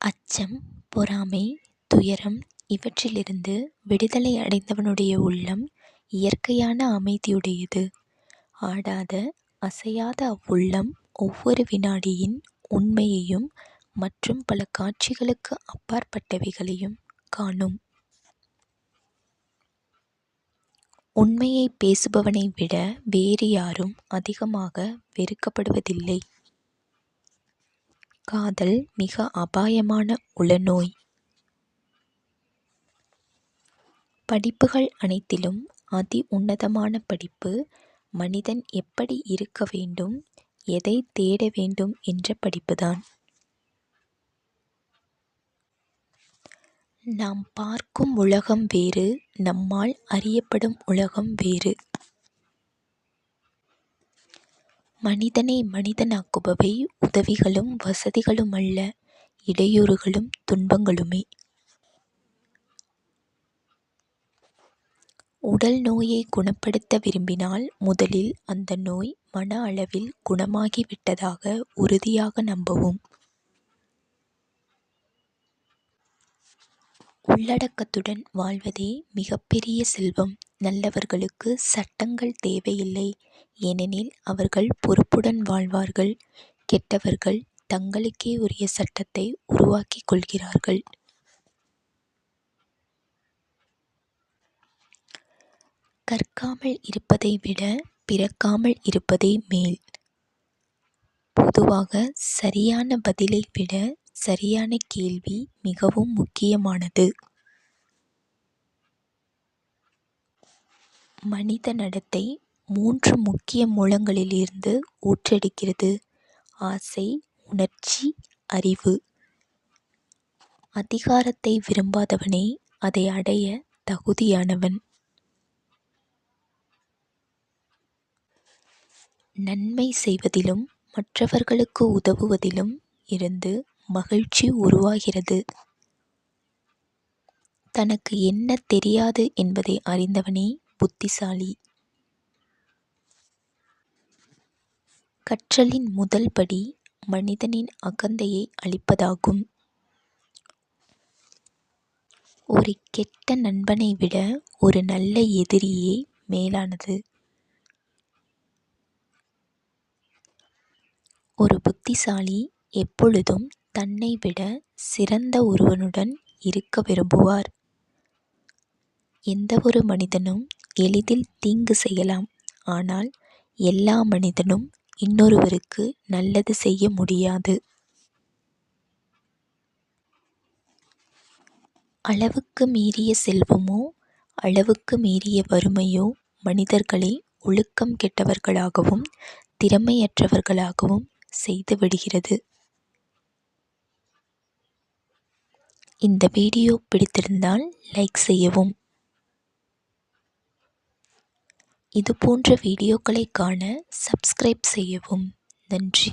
அச்சம் பொறாமை துயரம் இவற்றிலிருந்து விடுதலை அடைந்தவனுடைய உள்ளம் இயற்கையான அமைதியுடையது. ஆடாத அசையாத அவ்வுள்ளம் ஒவ்வொரு வினாடியின் உண்மையையும் மற்றும் பல காட்சிகளுக்கு அப்பாற்பட்டவைகளையும் காணும். உண்மையை பேசுபவனை விட வேறு யாரும் அதிகமாக வெறுக்கப்படுவதில்லை. காதல் மிக அபாயமான உளநோய். படிப்புகள் அனைத்திலும் அதி உன்னதமான படிப்பு மனிதன் எப்படி இருக்க வேண்டும் எதை தேட வேண்டும் என்ற படிப்புதான். நாம் பார்க்கும் உலகம் வேறு நம்மால் அறியப்படும் உலகம் வேறு. மனிதனை மனிதனாக்குபவை உதவிகளும் வசதிகளும் அல்ல இடையூறுகளும் துன்பங்களுமே. உடல் நோயை குணப்படுத்த விரும்பினால் முதலில் அந்த நோய் மன அளவில் குணமாகிவிட்டதாக உறுதியாக நம்பவும். உள்ளடக்கத்துடன் வாழ்வதே மிகப்பெரிய செல்வம். நல்லவர்களுக்கு சட்டங்கள் தேவையில்லை. ஏனெனில் அவர்கள் பொறுப்புடன் வாழ்வார்கள். கெட்டவர்கள் தங்களுக்கே உரிய சட்டத்தை உருவாக்கிக் கொள்கிறார்கள். கற்காமல் இருப்பதை விட பிறக்காமல் இருப்பதே மேல். பொதுவாக சரியான பதிலை விட சரியான கேள்வி மிகவும் முக்கியமானது. மனித நடத்தை மூன்று முக்கிய மூலங்களிலிருந்து ஊற்றெடுக்கிறது. ஆசை உணர்ச்சி அறிவு. அதிகாரத்தை விரும்பாதவனே அதை அடைய தகுதியானவன். நன்மை செய்வதிலும் மற்றவர்களுக்கு உதவுவதிலும் இருந்து மகிழ்ச்சி உருவாகிறது. தனக்கு என்ன தெரியாது என்பதை அறிந்தவனே புத்திசாலி. கற்றலின் முதல் படி மனிதனின் அகந்தையை அழிப்பதாகும். ஒரு கெட்ட நண்பனை விட ஒரு நல்ல எதிரியே மேலானது. ஒரு புத்திசாலி எப்பொழுதும் தன்னை விட சிறந்த ஒருவனுடன் இருக்க விரும்புவார். எந்தவொரு மனிதனும் எளிதில் தீங்கு செய்யலாம். ஆனால் எல்லா மனிதனும் இன்னொருவருக்கு நல்லது செய்ய முடியாது. அளவுக்கு மீறிய செல்வமோ அளவுக்கு மீறிய வறுமையோ மனிதர்களை ஒழுக்கம் கெட்டவர்களாகவும் திறமையற்றவர்களாகவும் செய்து விடுகிறது. இந்த வீடியோ பிடித்திருந்தால் லைக் செய்யவும். இதுபோன்ற வீடியோக்களை காண சப்ஸ்கிரைப் செய்யவும். நன்றி.